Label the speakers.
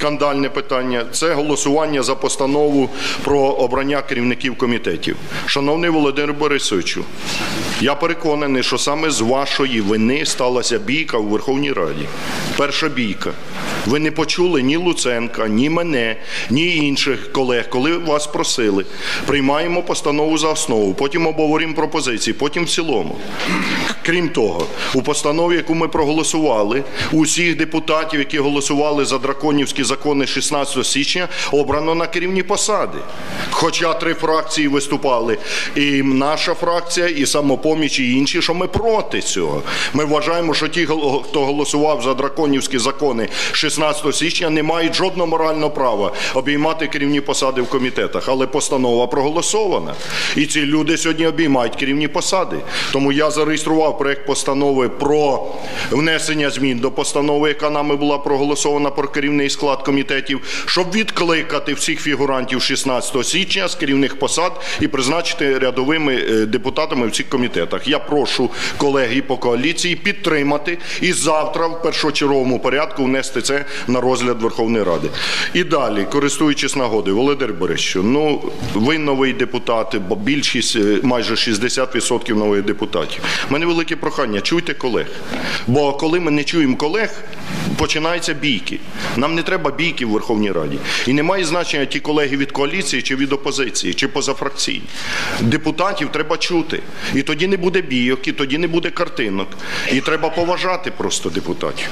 Speaker 1: скандальне питання це голосування за постанову про обрання керівників комітетів. Шановний Володимир Борисовичу, я переконаний, що саме з вашої вини сталася бійка у Верховній Раді. Перша бійка. Ви не почули ні Луценка, ні мене, ні інших колег, коли вас просили. Приймаємо постанову за основу, потім обговоримо пропозиції, потім в цілому. Крім того, у постанові, яку ми проголосували, усіх депутатів, які голосували за драконівські закони 16 січня, обрано на керівні посади. Хоча три фракції виступали, і наша фракція, і самопоміч, і інші, що ми проти цього. Ми вважаємо, що ті, хто голосував за драконівські закони 16 січня, не мають жодного морального права обіймати керівні посади в комітетах. Але постанова проголосована. І ці люди сьогодні обіймають керівні посади. Тому я зареєстрував проект постанови про внесення змін до постанови, яка нами була проголосована про керівний склад комітетів, щоб відкликати всіх фігурантів 16 січня з керівних посад і призначити рядовими е, депутатами в цих комітетах. Я прошу колеги по коаліції підтримати і завтра в першочерговому порядку внести це на розгляд Верховної Ради. І далі, користуючись нагодою, Володимир Борисовичу, ну ви новий депутат, бо більшість е, майже 60% нових депутатів. У мене велике прохання, чуйте колег. Бо коли ми не чуємо колег, починаються бійки. Нам не треба бійки в Верховній Раді. І немає значення ті колеги від коаліції чи від опозиції, чи позафракційні. Депутатів треба чути. І тоді не буде бійок, і тоді не буде картинок. І треба поважати просто депутатів.